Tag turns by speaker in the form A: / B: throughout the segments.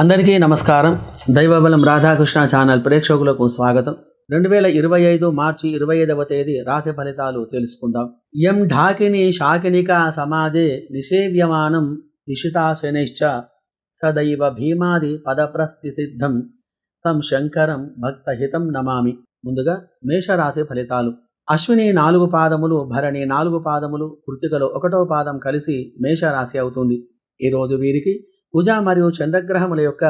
A: అందరికీ నమస్కారం. దైవబలం రాధాకృష్ణ ఛానల్ ప్రేక్షకులకు స్వాగతం. రెండు వేల ఇరవై ఐదు మార్చి ఇరవై ఐదవ తేదీ రాశి ఫలితాలు తెలుసుకుందాం. ఎం ఢాకిని శాకినిక సమాజే నిషేవ్యమానం నిషితాశనైశ్చ సదైవ భీమాది పదప్రస్థి సిద్ధం తం శంకరం భక్తహితం నమామి. ముందుగా మేషరాశి ఫలితాలు. అశ్విని నాలుగు పాదములు భరణి నాలుగు పాదములు కృతికలో ఒకటో పాదం కలిసి మేషరాశి అవుతుంది. ఈరోజు వీరికి కుజ మరియు చంద్రగ్రహముల యొక్క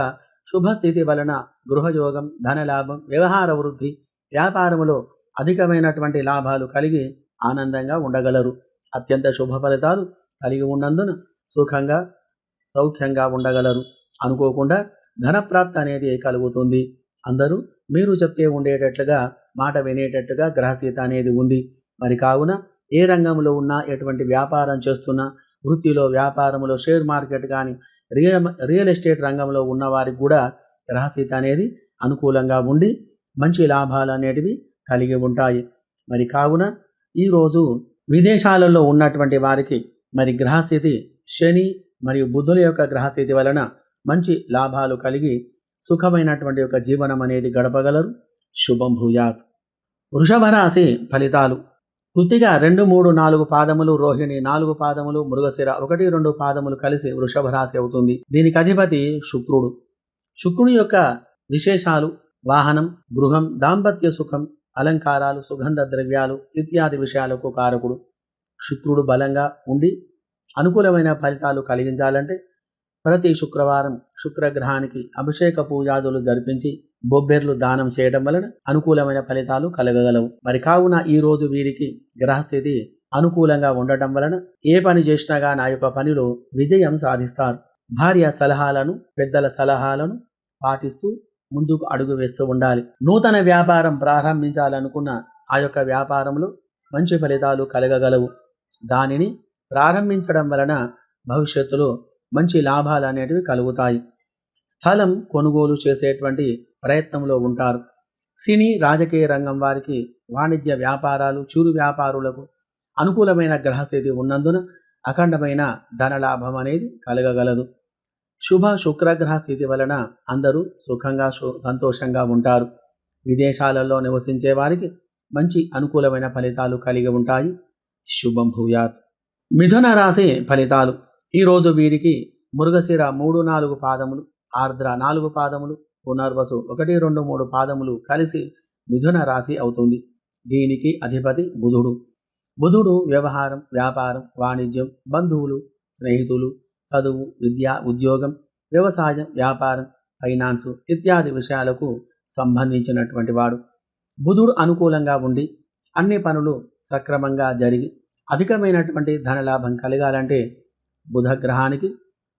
A: శుభస్థితి వలన గృహయోగం ధనలాభం వ్యవహార వృద్ధి వ్యాపారములో అధికమైనటువంటి లాభాలు కలిగి ఆనందంగా ఉండగలరు. అత్యంత శుభ ఫలితాలు కలిగి ఉన్నందున సుఖంగా సౌఖ్యంగా ఉండగలరు. అనుకోకుండా ధనప్రాప్తి అనేది కలుగుతుంది. అందరూ మీరు చెప్తే ఉండేటట్లుగా మాట వినేటట్టుగా గ్రహస్థితి అనేది ఉంది. మరి కావున ఏ రంగంలో ఉన్నా ఎటువంటి వ్యాపారం చేస్తున్నా వృత్తిలో వ్యాపారంలో షేర్ మార్కెట్ కానీ రియల్ రియల్ ఎస్టేట్ రంగంలో ఉన్న వారికి కూడా గ్రహస్థితి అనేది అనుకూలంగా ఉండి మంచి లాభాలు అనేటివి కలిగి ఉంటాయి. మరి కావున ఈరోజు విదేశాలలో ఉన్నటువంటి వారికి మరి గ్రహస్థితి శని మరియు బుద్ధుల యొక్క గ్రహస్థితి వలన మంచి లాభాలు కలిగి సుఖమైనటువంటి యొక్క జీవనం అనేది గడపగలరు. శుభం భూయాత్. వృషభ రాశి ఫలితాలు. కృతిగా రెండు మూడు నాలుగు పాదములు రోహిణి నాలుగు పాదములు మృగశిర ఒకటి రెండు పాదములు కలిసి వృషభ రాశి అవుతుంది. దీనికి అధిపతి శుక్రుడు. శుక్రుని యొక్క విశేషాలు వాహనం గృహం దాంపత్య సుఖం అలంకారాలు సుగంధ ద్రవ్యాలు ఇత్యాది విషయాలకు కారకుడు. శుక్రుడు బలంగా ఉండి అనుకూలమైన ఫలితాలు కలిగించాలంటే ప్రతి శుక్రవారం శుక్రగ్రహానికి అభిషేక పూజాదులు జరిపించి బొబ్బెర్లు దానం చేయడం వలన అనుకూలమైన ఫలితాలు కలగగలవు. మరి కావున ఈ రోజు వీరికి గ్రహస్థితి అనుకూలంగా ఉండటం వలన ఏ పని చేసినా కానీ ఆ యొక్క పనిలో విజయం సాధిస్తారు. భార్య సలహాలను పెద్దల సలహాలను పాటిస్తూ ముందుకు అడుగు వేస్తూ ఉండాలి. నూతన వ్యాపారం ప్రారంభించాలనుకున్న ఆ యొక్క వ్యాపారంలో మంచి ఫలితాలు కలగగలవు. దానిని ప్రారంభించడం వలన భవిష్యత్తులో మంచి లాభాలు అనేటివి కలుగుతాయి. స్థలం కొనుగోలు చేసేటువంటి ప్రయత్నంలో ఉంటారు. సినీ రాజకీయ రంగం వారికి వాణిజ్య వ్యాపారాలు చూరు వ్యాపారులకు అనుకూలమైన గ్రహస్థితి ఉన్నందున అఖండమైన ధనలాభం అనేది కలగగలదు. శుభ శుక్రగ్రహ స్థితి వలన అందరూ సుఖంగా సు- సంతోషంగా ఉంటారు. విదేశాలలో నివసించే వారికి మంచి అనుకూలమైన ఫలితాలు కలిగి ఉంటాయి. శుభం భూయాత్. మిథున రాశి ఫలితాలు. ఈరోజు వీరికి మృగశిర మూడు నాలుగు పాదములు ఆర్ద్ర నాలుగు పాదములు పునర్వసు. ఒకటి రెండు మూడు పాదములు కలిసి మిథున రాశి అవుతుంది. దీనికి అధిపతి బుధుడు. బుధుడు వ్యవహారం వ్యాపారం వాణిజ్యం బంధువులు స్నేహితులు చదువు విద్య ఉద్యోగం వ్యవసాయం వ్యాపారం ఫైనాన్సు ఇత్యాది విషయాలకు సంబంధించినటువంటి వాడు. బుధుడు అనుకూలంగా ఉండి అన్ని పనులు సక్రమంగా జరిగి అధికమైనటువంటి ధనలాభం కలగాలంటే బుధ గ్రహానికి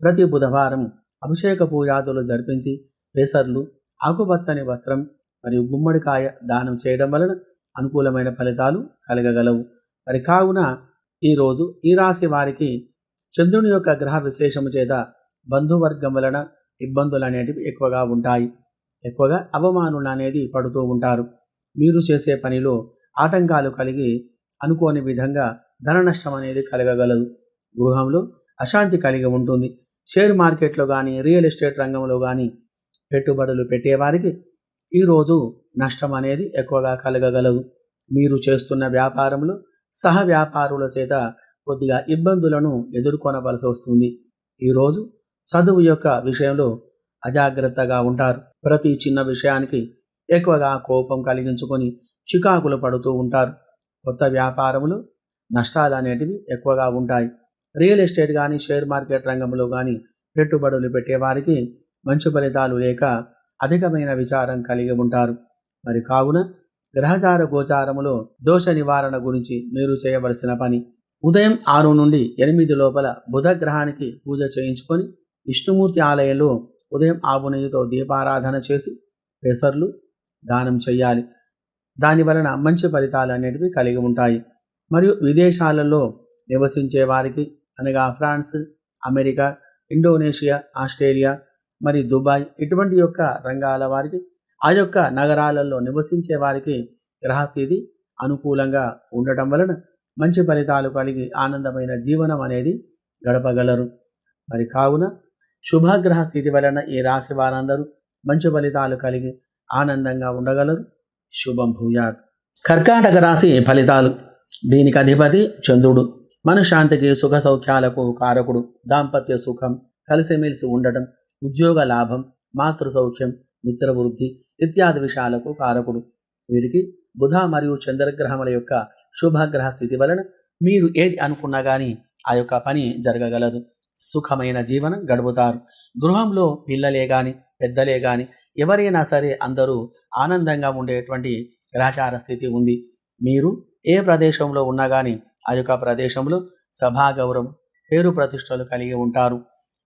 A: ప్రతి బుధవారం అభిషేక పూజాదులు జరిపించి పేసర్లు ఆకుపచ్చని వస్త్రం మరియు గుమ్మడికాయ దానం చేయడం వలన అనుకూలమైన ఫలితాలు కలగగలవు. మరి కావున ఈరోజు ఈ రాశి వారికి చంద్రుని యొక్క గ్రహ విశేషము చేత బంధువర్గం వలన ఇబ్బందులు అనేటివి ఎక్కువగా ఉంటాయి. ఎక్కువగా అవమానులు అనేది పడుతూ ఉంటారు. మీరు చేసే పనిలో ఆటంకాలు కలిగి అనుకోని విధంగా ధన నష్టం అనేది కలగగలదు. గృహంలో అశాంతి కలిగి ఉంటుంది. షేర్ మార్కెట్లో కానీ రియల్ ఎస్టేట్ రంగంలో కానీ పెట్టుబడులు పెట్టేవారికి ఈరోజు నష్టం అనేది ఎక్కువగా కలగగలదు. మీరు చేస్తున్న వ్యాపారంలో సహ వ్యాపారుల చేత కొద్దిగా ఇబ్బందులను ఎదుర్కొనవలసి వస్తుంది. ఈరోజు చదువు యొక్క విషయంలో అజాగ్రత్తగా ఉంటారు. ప్రతి చిన్న విషయానికి ఎక్కువగా కోపం కలిగించుకొని చికాకులు పడుతూ ఉంటారు. కొత్త వ్యాపారములు నష్టాలు అనేటివి ఎక్కువగా ఉంటాయి. రియల్ ఎస్టేట్ కానీ షేర్ మార్కెట్ రంగంలో కానీ పెట్టుబడులు పెట్టేవారికి మంచి ఫలితాలు లేక అధికమైన విచారం కలిగి ఉంటారు. మరి కావున గ్రహచార గోచారములో దోష నివారణ గురించి మీరు చేయవలసిన పని. ఉదయం ఆరు నుండి ఎనిమిది లోపల బుధ గ్రహానికి పూజ చేయించుకొని విష్ణుమూర్తి ఆలయంలో ఉదయం ఆవు నెయ్యితో దీపారాధన చేసి పెసర్లు దానం చేయాలి. దాని వలన మంచి ఫలితాలు అనేటివి కలిగి ఉంటాయి. మరియు విదేశాలలో నివసించే వారికి అనగా ఫ్రాన్స్ అమెరికా ఇండోనేషియా ఆస్ట్రేలియా మరి దుబాయ్ ఇటువంటి యొక్క రంగాల వారికి ఆ యొక్క నగరాలలో నివసించే వారికి గ్రహస్థితి అనుకూలంగా ఉండటం వలన మంచి ఫలితాలు కలిగి ఆనందమైన జీవనం అనేది గడపగలరు. మరి కావున శుభగ్రహ స్థితి వలన ఈ రాశి వారందరూ మంచి ఫలితాలు కలిగి ఆనందంగా ఉండగలరు. శుభం భూయాత్. కర్కాటక రాశి ఫలితాలు. దీనికి అధిపతి చంద్రుడు. మనశ్శాంతికి సుఖ సౌఖ్యాలకు కారకుడు. దాంపత్య సుఖం కలిసిమెలిసి ఉండటం ఉద్యోగ లాభం మాతృ సౌఖ్యం మిత్రవృద్ధి ఇత్యాది విషయాలకు కారకుడు. వీరికి బుధ మరియు చంద్రగ్రహముల యొక్క శుభగ్రహ స్థితి వలన మీరు ఏది అనుకున్నా కానీ ఆ యొక్క పని జరగగలదు. సుఖమైన జీవనం గడుపుతారు. గృహంలో పిల్లలే గాని పెద్దలే గాని ఎవరైనా సరే అందరూ ఆనందంగా ఉండేటువంటి గ్రహచార స్థితి ఉంది. మీరు ఏ ప్రదేశంలో ఉన్నా కానీ ఆ యొక్క ప్రదేశంలో సభాగౌరవం పేరు ప్రతిష్టలు కలిగి ఉంటారు.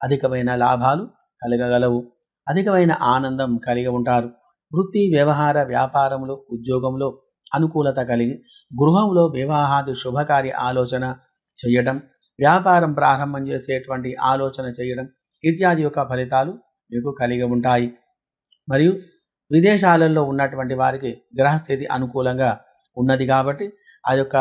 A: అధికమైన లాభాలు కలగగలవు. అధికమైన ఆనందం కలిగి ఉంటారు. వృత్తి వ్యవహార వ్యాపారంలో ఉద్యోగంలో అనుకూలత కలిగి గృహంలో వివాహాది శుభకార్య ఆలోచన చేయడం వ్యాపారం ప్రారంభం చేసేటువంటి ఆలోచన చేయడం ఇత్యాది యొక్క ఫలితాలు మీకు కలిగి ఉంటాయి. మరియు విదేశాలలో ఉన్నటువంటి వారికి గ్రహస్థితి అనుకూలంగా ఉన్నది కాబట్టి ఆ యొక్క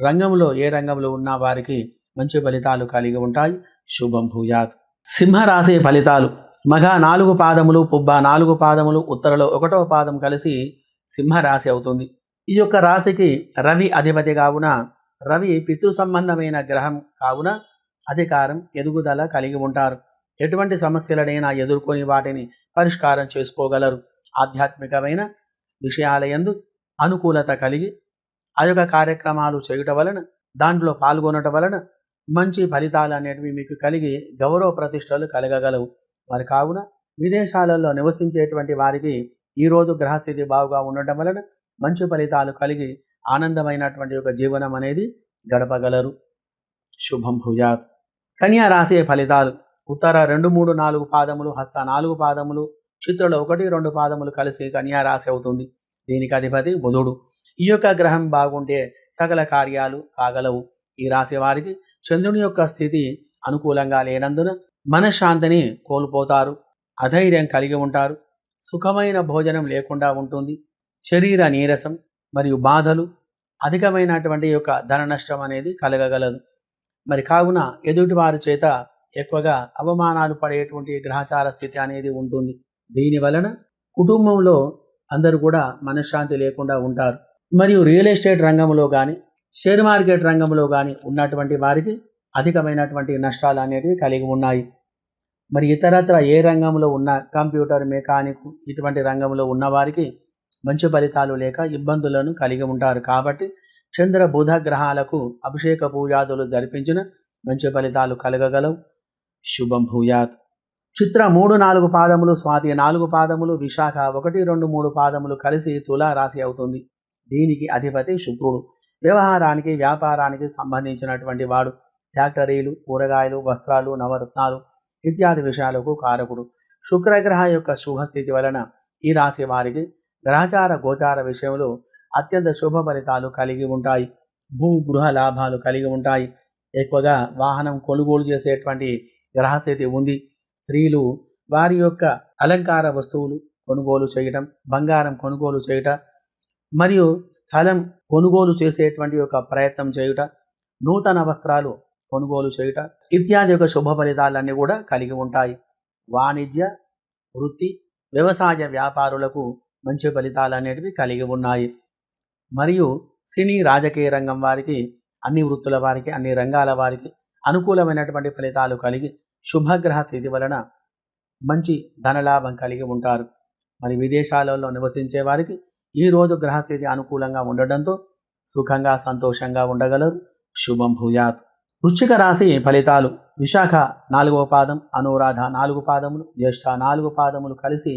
A: రంగంలో ఏ రంగంలో ఉన్న వారికి మంచి ఫలితాలు కలిగి ఉంటాయి. శుభం భూయాత్. సింహరాశి ఫలితాలు. మగ నాలుగు పాదములు పుబ్బ నాలుగు పాదములు ఉత్తరలో ఒకటవ పాదం కలిసి సింహరాశి అవుతుంది. ఈ యొక్క రాశికి రవి అధిపతి కావున రవి పితృ సంబంధమైన గ్రహం కావున అధికారం ఎదుగుదల కలిగి ఉంటారు. ఎటువంటి సమస్యలనైనా ఎదుర్కొని వాటిని పరిష్కారం చేసుకోగలరు. ఆధ్యాత్మికమైన విషయాలయందు అనుకూలత కలిగి ఆ యొక్క కార్యక్రమాలు చేయుట వలన దాంట్లో పాల్గొనటం వలన మంచి ఫలితాలు అనేటివి మీకు కలిగి గౌరవ ప్రతిష్టలు కలగగలవు. మరి కావున విదేశాలలో నివసించేటువంటి వారికి ఈరోజు గ్రహస్థితి బాగుగా ఉండటం వలన మంచి ఫలితాలు కలిగి ఆనందమైనటువంటి ఒక జీవనం అనేది గడపగలరు. శుభం భుజాత్ కన్యా రాశి ఫలితాలు. ఉత్తర రెండు మూడు నాలుగు పాదములు హస్త నాలుగు పాదములు చిత్రలో ఒకటి రెండు పాదములు కలిసి కన్యా రాశి అవుతుంది. దీనికి అధిపతి బుధుడు. ఈ యొక్క గ్రహం బాగుంటే సకల కార్యాలు కాగలవు. ఈ రాశి వారికి చంద్రుని యొక్క స్థితి అనుకూలంగా లేనందున మనశ్శాంతిని కోల్పోతారు. అధైర్యం కలిగి ఉంటారు. సుఖమైన భోజనం లేకుండా ఉంటుంది. శరీర నీరసం మరియు బాధలు అధికమైనటువంటి యొక్క ధన నష్టం అనేది కలగగలదు. మరి కావున ఎదుటి వారి చేత ఎక్కువగా అవమానాలు పడేటువంటి గ్రహచార స్థితి అనేది ఉంటుంది. దీని వలన కుటుంబంలో అందరూ కూడా మనశ్శాంతి లేకుండా ఉంటారు. మరియు రియల్ ఎస్టేట్ రంగంలో కానీ షేర్ మార్కెట్ రంగంలో కానీ ఉన్నటువంటి వారికి అధికమైనటువంటి నష్టాలు అనేటివి కలిగి ఉన్నాయి. మరి ఇతరత్ర ఏ రంగంలో ఉన్న కంప్యూటర్ మెకానిక్ ఇటువంటి రంగంలో ఉన్నవారికి మంచి ఫలితాలు లేక ఇబ్బందులను కలిగి ఉంటారు. కాబట్టి చంద్ర బుధ గ్రహాలకు అభిషేక పూజాదులు జరిపించిన మంచి ఫలితాలు కలగగలవు. శుభం భూయాత్. చిత్ర మూడు నాలుగు పాదములు స్వాతి నాలుగు పాదములు విశాఖ ఒకటి రెండు మూడు పాదములు కలిసి తులా రాశి అవుతుంది. దీనికి అధిపతి శుక్రుడు. వ్యవహారానికి వ్యాపారానికి సంబంధించినటువంటి వాడు ఫ్యాక్టరీలు కూరగాయలు వస్త్రాలు నవరత్నాలు ఇత్యాది విషయాలకు కారకుడు. శుక్రగ్రహ యొక్క శుభస్థితి వలన ఈ రాశి వారికి గ్రహచార గోచార విషయంలో అత్యంత శుభ ఫలితాలు కలిగి ఉంటాయి. భూ గృహ లాభాలు కలిగి ఉంటాయి. ఎక్కువగా వాహనం కొనుగోలు చేసేటువంటి గ్రహస్థితి ఉంది. స్త్రీలు వారి యొక్క అలంకార వస్తువులు కొనుగోలు చేయటం బంగారం కొనుగోలు చేయటం మరియు స్థలం కొనుగోలు చేసేటువంటి ఒక ప్రయత్నం చేయుట నూతన వస్త్రాలు కొనుగోలు చేయుట ఇత్యాది యొక్క శుభ ఫలితాలన్నీ కూడా కలిగి ఉంటాయి. వాణిజ్య వృత్తి వ్యవసాయ వ్యాపారులకు మంచి ఫలితాలు అనేటివి కలిగి ఉన్నాయి. మరియు సినీ రాజకీయ రంగం వారికి అన్ని వృత్తుల వారికి అన్ని రంగాల వారికి అనుకూలమైనటువంటి ఫలితాలు కలిగి శుభగ్రహ స్థితి వలన మంచి ధనలాభం కలిగి ఉంటారు. మరి విదేశాలలో నివసించే వారికి ఈ రోజు గ్రహస్థితి అనుకూలంగా ఉండడంతో సుఖంగా సంతోషంగా ఉండగలరు. శుభం భూయాత్. వృశ్చిక రాశి ఫలితాలు. విశాఖ నాలుగవ పాదం అనురాధ నాలుగు పాదములు జ్యేష్ఠ నాలుగు పాదములు కలిసి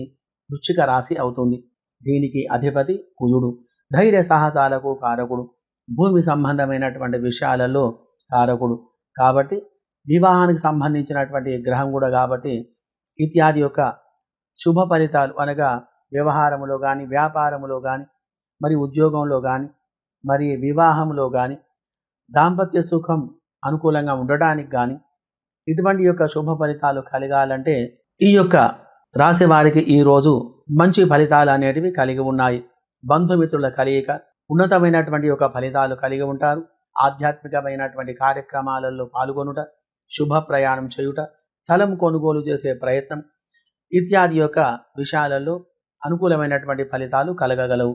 A: వృశ్చిక రాశి అవుతుంది. దీనికి అధిపతి కుజుడు. ధైర్య సాహసాలకు కారకుడు. భూమి సంబంధమైనటువంటి విషయాలలో కారకుడు. కాబట్టి వివాహానికి సంబంధించినటువంటి గ్రహం కూడా కాబట్టి ఇత్యాది యొక్క శుభ ఫలితాలు అనగా వ్యవహారములో కానీ వ్యాపారములో కానీ మరి ఉద్యోగంలో కానీ మరి వివాహంలో కానీ దాంపత్య సుఖం అనుకూలంగా ఉండడానికి కానీ ఇటువంటి యొక్క శుభ ఫలితాలు కలగాలంటే ఈ యొక్క రాశి వారికి ఈరోజు మంచి ఫలితాలు అనేటివి కలిగి ఉన్నాయి. బంధుమిత్రుల కలయిక ఉన్నతమైనటువంటి యొక్క ఫలితాలు కలిగి ఉంటారు. ఆధ్యాత్మికమైనటువంటి కార్యక్రమాలలో పాల్గొనుట శుభ ప్రయాణం చేయుట స్థలం కొనుగోలు చేసే ప్రయత్నం ఇత్యాది యొక్క విషయాలలో అనుకూలమైనటువంటి ఫలితాలు కలగగలవు.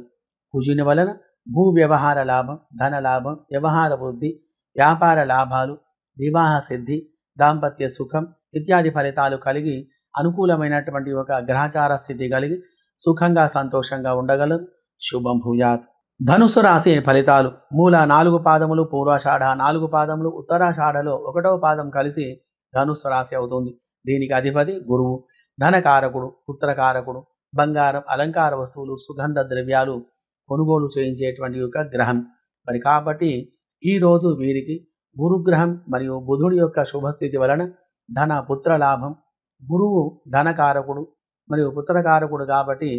A: కుజుని వలన భూ వ్యవహార లాభం ధన లాభం వ్యవహార వృద్ధి వ్యాపార లాభాలు వివాహ సిద్ధి దాంపత్య సుఖం ఇత్యాది ఫలితాలు కలిగి అనుకూలమైనటువంటి ఒక గ్రహచార స్థితి కలిగి సుఖంగా సంతోషంగా ఉండగలరు. శుభం భూయాత్. ధనుసు రాశి ఫలితాలు మూల నాలుగు పాదములు పూర్వాషాఢ నాలుగు పాదములు ఉత్తరాషాఢలో ఒకటవ పాదం కలిసి ధనుస్సు రాశి అవుతుంది. దీనికి అధిపతి గురువు ధనకారకుడు పుత్రకారకుడు బంగారం అలంకార వస్తువులు సుగంధ ద్రవ్యాలు కొనుగోలు చేయించేటువంటి యొక్క గ్రహం. మరి కాబట్టి ఈ రోజు వీరికి గురుగ్రహం మరియు బుధుడి యొక్క శుభస్థితి వలన ధన పుత్ర లాభం గురువు ధనకారకుడు మరియు పుత్రకారకుడు కాబట్టి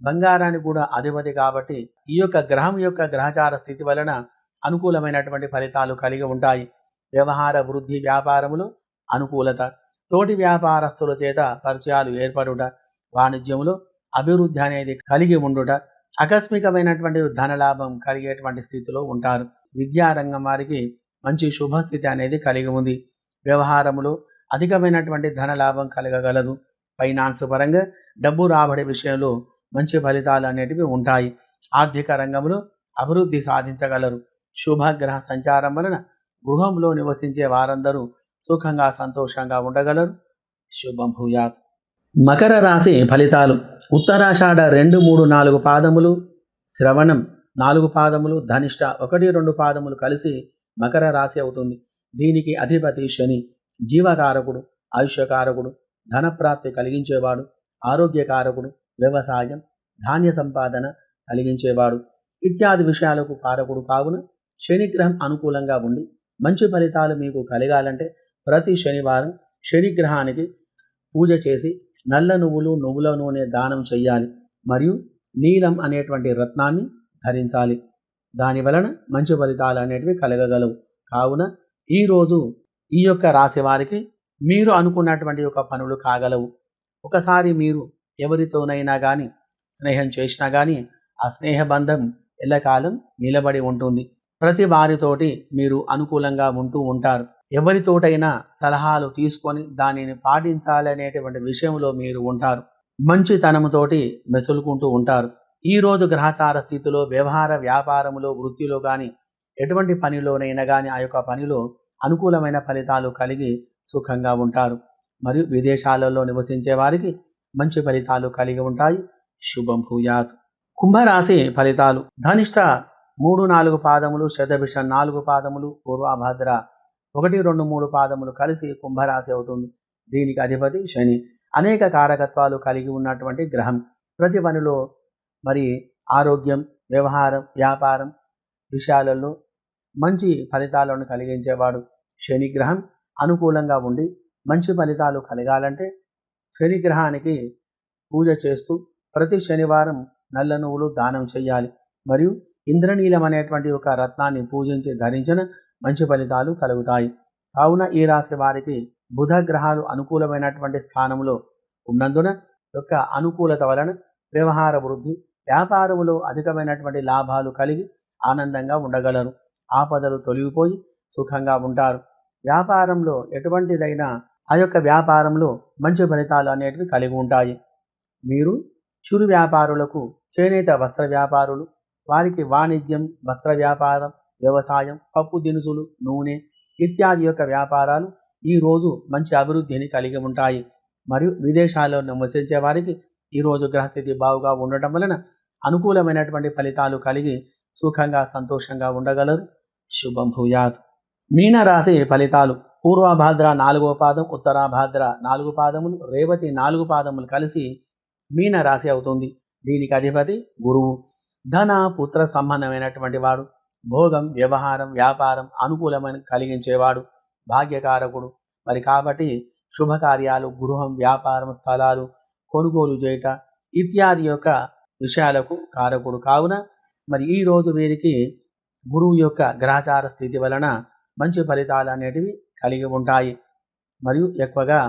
A: బంగారాన్ని కూడా అధిపతి కాబట్టి ఈ యొక్క గ్రహం యొక్క గ్రహచార స్థితి వలన అనుకూలమైనటువంటి ఫలితాలు కలిగి ఉంటాయి. వ్యవహార వృద్ధి వ్యాపారములో అనుకూలత తోటి వ్యాపారస్తుల చేత పరిచయాలు ఏర్పడుట వాణిజ్యములో అభివృద్ధి అనేది కలిగి ఉండుట ఆకస్మికమైనటువంటి ధనలాభం కలిగేటువంటి స్థితిలో ఉంటారు. విద్యారంగం వారికి మంచి శుభస్థితి అనేది కలిగి ఉంది. వ్యవహారములో అధికమైనటువంటి ధనలాభం కలగగలదు. ఫైనాన్స్ పరంగా డబ్బు రాబడి విషయంలో మంచి ఫలితాలు అనేటివి ఉంటాయి. ఆర్థిక రంగంలో అభివృద్ధి సాధించగలరు. శుభగ్రహ సంచారం వలన గృహంలో నివసించే వారందరూ సుఖంగా సంతోషంగా ఉండగలరు. శుభం భూయాత్. మకర రాశి ఫలితాలు. ఉత్తరాషాఢ రెండు మూడు నాలుగు పాదములు శ్రవణం నాలుగు పాదములు ధనిష్ట ఒకటి రెండు పాదములు కలిసి మకర రాశి అవుతుంది. దీనికి అధిపతి శని. జీవకారకుడు ఆయుష్యకారకుడు ధనప్రాప్తి కలిగించేవాడు ఆరోగ్యకారకుడు వ్యవసాయం ధాన్య సంపాదన కలిగించేవాడు. ఇత్యాది విషయాలకు కారకుడు కావున శనిగ్రహం అనుకూలంగా ఉండి మంచి ఫలితాలు మీకు కలగాలంటే ప్రతి శనివారం శనిగ్రహానికి పూజ చేసి నల్ల నువ్వులు నువ్వుల నూనె దానం చెయ్యాలి మరియు నీలం అనేటువంటి రత్నాన్ని ధరించాలి. దాని వలన మంచి ఫలితాలు అనేటివి కలగగలవు. కావున ఈరోజు ఈ యొక్క రాశి వారికి మీరు అనుకున్నటువంటి యొక్క పనులు కాగలవు. ఒకసారి మీరు ఎవరితోనైనా కానీ స్నేహం చేసినా కానీ ఆ స్నేహ బంధం ఎల్లకాలం నిలబడి ఉంటుంది. ప్రతి వారితోటి మీరు అనుకూలంగా ఉంటూ ఉంటారు. ఎవరితోటైనా సలహాలు తీసుకొని దానిని పాటించాలనేటువంటి విషయంలో మీరు ఉంటారు. మంచితనముతోటి మెసులుకుంటూ ఉంటారు. ఈ రోజు గ్రహచార స్థితిలో వ్యవహార వ్యాపారములో వృత్తిలో కానీ ఎటువంటి పనిలోనైనా కానీ ఆ యొక్క పనిలో అనుకూలమైన ఫలితాలు కలిగి సుఖంగా ఉంటారు. మరియు విదేశాలలో నివసించే వారికి మంచి ఫలితాలు కలిగి ఉంటాయి. శుభం భూయాత్. కుంభరాశి ఫలితాలు. ధనిష్ట మూడు నాలుగు పాదములు శతభిష నాలుగు పాదములు పూర్వభద్ర ఒకటి రెండు మూడు పాదములు కలిసి కుంభరాశి అవుతుంది. దీనికి అధిపతి శని. అనేక కారకత్వాలు కలిగి ఉన్నటువంటి గ్రహం. ప్రతి పనిలో మరి ఆరోగ్యం వ్యవహారం వ్యాపారం విషయాలలో మంచి ఫలితాలను కలిగించేవాడు శనిగ్రహం అనుకూలంగా ఉండి మంచి ఫలితాలు కలగాలంటే శనిగ్రహానికి పూజ చేస్తూ ప్రతి శనివారం నల్ల నువ్వులు దానం చేయాలి. మరియు ఇంద్రనీలం అనేటువంటి ఒక రత్నాన్ని పూజించి ధరించిన మంచి ఫలితాలు కలుగుతాయి. కావున ఈ రాశి వారికి బుధ గ్రహాలు అనుకూలమైనటువంటి స్థానంలో ఉన్నందున యొక్క అనుకూలత వలన వ్యవహార వృద్ధి వ్యాపారములో అధికమైనటువంటి లాభాలు కలిగి ఆనందంగా ఉండగలరు. ఆపదలు తొలగిపోయి సుఖంగా ఉంటారు. వ్యాపారంలో ఎటువంటిదైనా ఆ యొక్క వ్యాపారంలో మంచి ఫలితాలు అనేటివి కలిగి ఉంటాయి. మీరు చిరు వ్యాపారులకు చేనేత వస్త్ర వ్యాపారులు వారికి వాణిజ్యం వస్త్ర వ్యాపారం వ్యవసాయం పప్పు దినుసులు నూనె ఇత్యాది యొక్క వ్యాపారాలు ఈ రోజు మంచి అభివృద్ధిని కలిగి ఉంటాయి. మరియు విదేశాల్లో నివసించే వారికి ఈరోజు గ్రహస్థితి బాగుగా ఉండటం వలన అనుకూలమైనటువంటి ఫలితాలు కలిగి సుఖంగా సంతోషంగా ఉండగలరు. శుభం భూయాత్. మీనరాశి ఫలితాలు. పూర్వభాద్ర నాలుగో పాదం ఉత్తరాభాద్ర నాలుగు పాదములు రేవతి నాలుగు పాదములు కలిసి మీన రాశి అవుతుంది. దీనికి అధిపతి గురువు. ధన పుత్ర సంబంధమైనటువంటి వాడు. భోగం వ్యవహారం వ్యాపారం అనుకూలమైన కలిగించేవాడు భాగ్యకారకుడు. మరి కాబట్టి శుభకార్యాలు గృహం వ్యాపారం స్థలాలు కొనుగోలు చేయట ఇత్యాది యొక్క విషయాలకు కారకుడు. కావున మరి ఈ రోజు వీరికి గురువు యొక్క గ్రహచార స్థితి వలన మంచి ఫలితాలు అనేటివి కలిగి ఉంటాయి. మరియు ఎక్కువగా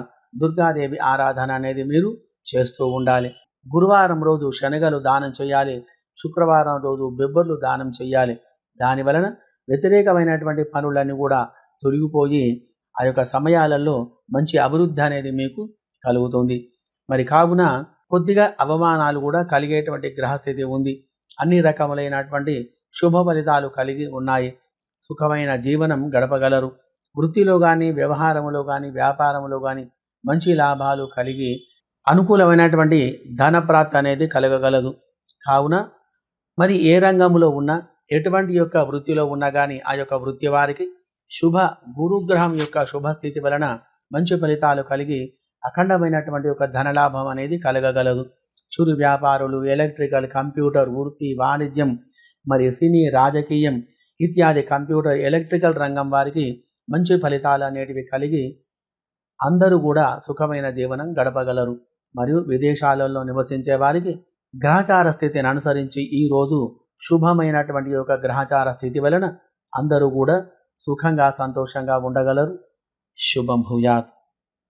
A: దుర్గాదేవి ఆరాధన అనేది మీరు చేస్తూ ఉండాలి. గురువారం రోజు శనగలు దానం చేయాలి. శుక్రవారం రోజు బెబ్బర్లు దానం చేయాలి. దాని వలన వ్యతిరేకమైనటువంటి పనులన్నీ కూడా తొలగిపోయి ఆ యొక్క సమయాలలో మంచి అభివృద్ధి అనేది మీకు కలుగుతుంది. మరి కావున కొద్దిగా అవమానాలు కూడా కలిగేటువంటి గ్రహస్థితి ఉంది. అన్ని రకములైనటువంటి శుభ ఫలితాలు కలిగి ఉన్నాయి. సుఖమైన జీవనం గడపగలరు. వృత్తిలో కానీ వ్యవహారంలో కానీ వ్యాపారంలో కానీ మంచి లాభాలు కలిగి అనుకూలమైనటువంటి ధన ప్రాప్తి అనేది కలగగలదు. కావున మరి ఏ రంగంలో ఉన్నా ఎటువంటి యొక్క వృత్తిలో ఉన్నా కానీ ఆ యొక్క వృత్తి వారికి శుభ గురుగ్రహం యొక్క శుభస్థితి వలన మంచి ఫలితాలు కలిగి అఖండమైనటువంటి యొక్క ధనలాభం అనేది కలగగలదు. చురు వ్యాపారులు ఎలక్ట్రికల్ కంప్యూటర్ వృత్తి వాణిజ్యం మరి సినీ రాజకీయం ఇత్యాది కంప్యూటర్ ఎలక్ట్రికల్ రంగం వారికి మంచి ఫలితాలు అనేటివి కలిగి అందరూ కూడా సుఖమైన జీవనం గడపగలరు. మరియు విదేశాలలో నివసించే వారికి గ్రహచార స్థితిని అనుసరించి ఈరోజు శుభమైనటువంటి యొక్క గ్రహచార స్థితి వలన అందరూ కూడా సుఖంగా సంతోషంగా ఉండగలరు. శుభం భూయాత్.